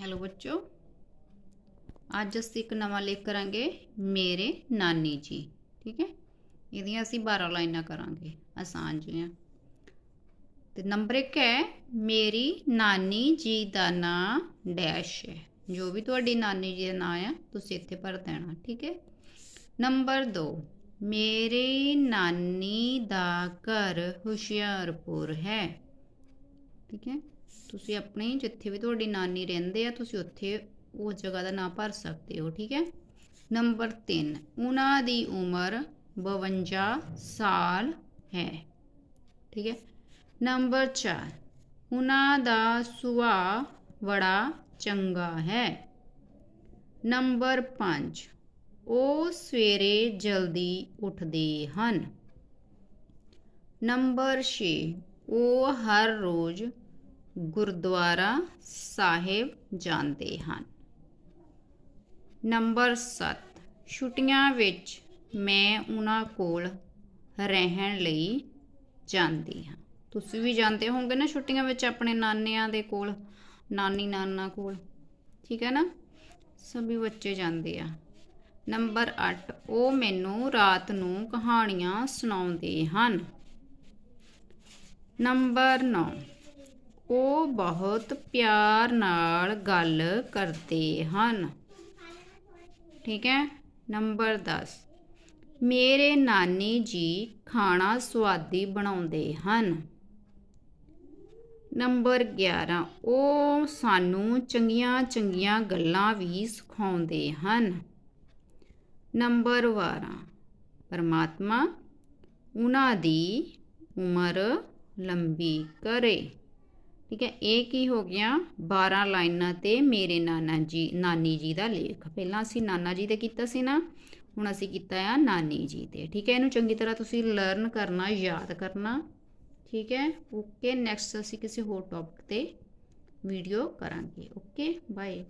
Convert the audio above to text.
Hello ਬੱਚੋ। ਅੱਜ ਅਸੀਂ ਇੱਕ ਨਵਾਂ ਲੇਖ ਕਰਾਂਗੇ, ਮੇਰੇ ਨਾਨੀ ਜੀ, ਠੀਕ ਹੈ? ਇਹਦੀਆਂ ਅਸੀਂ 12 ਲਾਈਨਾਂ ਕਰਾਂਗੇ, ਆਸਾਨ ਜਿਹੀਆਂ। ਤੇ ਨੰਬਰ 1 ਹੈ, ਮੇਰੀ ਨਾਨੀ ਜੀ ਦਾ ਨਾਂ ਡੈਸ਼ ਹੈ। ਜੋ ਵੀ ਤੁਹਾਡੀ ਨਾਨੀ ਜੀ ਦਾ ਨਾਂ ਆ, ਤੁਸੀਂ ਇੱਥੇ ਭਰ ਦੇਣਾ, ਠੀਕ ਹੈ? ਨੰਬਰ 2 ਮੇਰੇ ਨਾਨੀ ਦਾ ਘਰ ਹੁਸ਼ਿਆਰਪੁਰ ਹੈ, ਠੀਕ ਹੈ? ਤੁਸੀਂ ਆਪਣੀ ਜਿੱਥੇ ਵੀ ਤੁਹਾਡੀ ਨਾਨੀ ਰਹਿੰਦੇ ਆ, ਤੁਸੀਂ ਉੱਥੇ ਉਸ ਜਗ੍ਹਾ ਦਾ ਨਾਮ ਭਰ ਸਕਦੇ ਹੋ, ਠੀਕ ਹੈ? ਨੰਬਰ 3 ਉਹਨਾਂ ਦੀ ਉਮਰ 52 ਸਾਲ ਹੈ, ਠੀਕ ਹੈ? ਨੰਬਰ 4 ਉਹਨਾਂ ਦਾ ਸੁਭਾਅ ਬੜਾ ਚੰਗਾ ਹੈ। ਨੰਬਰ 5 ਉਹ ਸਵੇਰੇ ਜਲਦੀ ਉੱਠਦੇ ਹਨ। ਨੰਬਰ 6 ਉਹ ਹਰ ਰੋਜ਼ ਗੁਰਦੁਆਰਾ ਸਾਹਿਬ ਜਾਂਦੇ ਹਨ। ਨੰਬਰ 7 ਛੁੱਟੀਆਂ ਵਿੱਚ ਮੈਂ ਉਹਨਾਂ ਕੋਲ ਰਹਿਣ ਲਈ ਜਾਂਦੀ ਹਾਂ। ਤੁਸੀਂ ਵੀ ਜਾਂਦੇ ਹੋਵੋਗੇ ਨਾ ਛੁੱਟੀਆਂ ਵਿੱਚ ਆਪਣੇ ਨਾਨਿਆਂ ਦੇ ਕੋਲ, ਨਾਨੀ ਨਾਨਾ ਕੋਲ? ਠੀਕ ਹੈ ਨਾ? ਸਭੀ ਬੱਚੇ ਜਾਂਦੇ ਆ। ਨੰਬਰ 8 ਉਹ ਮੈਨੂੰ ਰਾਤ ਨੂੰ ਕਹਾਣੀਆਂ ਸੁਣਾਉਂਦੇ ਹਨ। ਨੰਬਰ 9 ਉਹ ਬਹੁਤ ਪਿਆਰ ਨਾਲ ਗੱਲ ਕਰਦੇ ਹਨ। ਠੀਕ ਹੈ? ਨੰਬਰ 10 ਮੇਰੇ ਨਾਨੀ ਜੀ ਖਾਣਾ ਸਵਾਦੀ ਬਣਾਉਂਦੇ ਹਨ। ਨੰਬਰ 11 ਉਹ ਸਾਨੂੰ ਚੰਗੀਆਂ ਚੰਗੀਆਂ ਗੱਲਾਂ ਵੀ ਸਿਖਾਉਂਦੇ ਹਨ। ਨੰਬਰ 12 ਪਰਮਾਤਮਾ ਉਹਨਾਂ ਦੀ ਉਮਰ ਲੰਬੀ ਕਰੇ। ਠੀਕ ਹੈ, ਇਹ ਕੀ ਹੋ ਗਿਆ? 12 ਲਾਈਨਾਂ ਤੇ ਮੇਰੇ ਨਾਨਾ ਜੀ, ਨਾਨੀ ਜੀ ਦਾ ਲੇਖ। ਪਹਿਲਾਂ ਅਸੀਂ ਨਾਨਾ ਜੀ ਤੇ ਕੀਤਾ ਸੀ ਨਾ, ਹੁਣ ਅਸੀਂ ਕੀਤਾ ਆ ਨਾਨੀ ਜੀ ਤੇ। ਠੀਕ ਹੈ, ਇਹਨੂੰ ਚੰਗੀ ਤਰ੍ਹਾਂ ਤੁਸੀਂ ਲਰਨ ਕਰਨਾ, ਯਾਦ ਕਰਨਾ। ਠੀਕ ਹੈ ਓਕੇ ਨੈਕਸਟ ਅਸੀਂ ਕਿਸੇ ਹੋਰ ਟੌਪਿਕ ਤੇ ਵੀਡੀਓ ਕਰਾਂਗੇ। Okay bye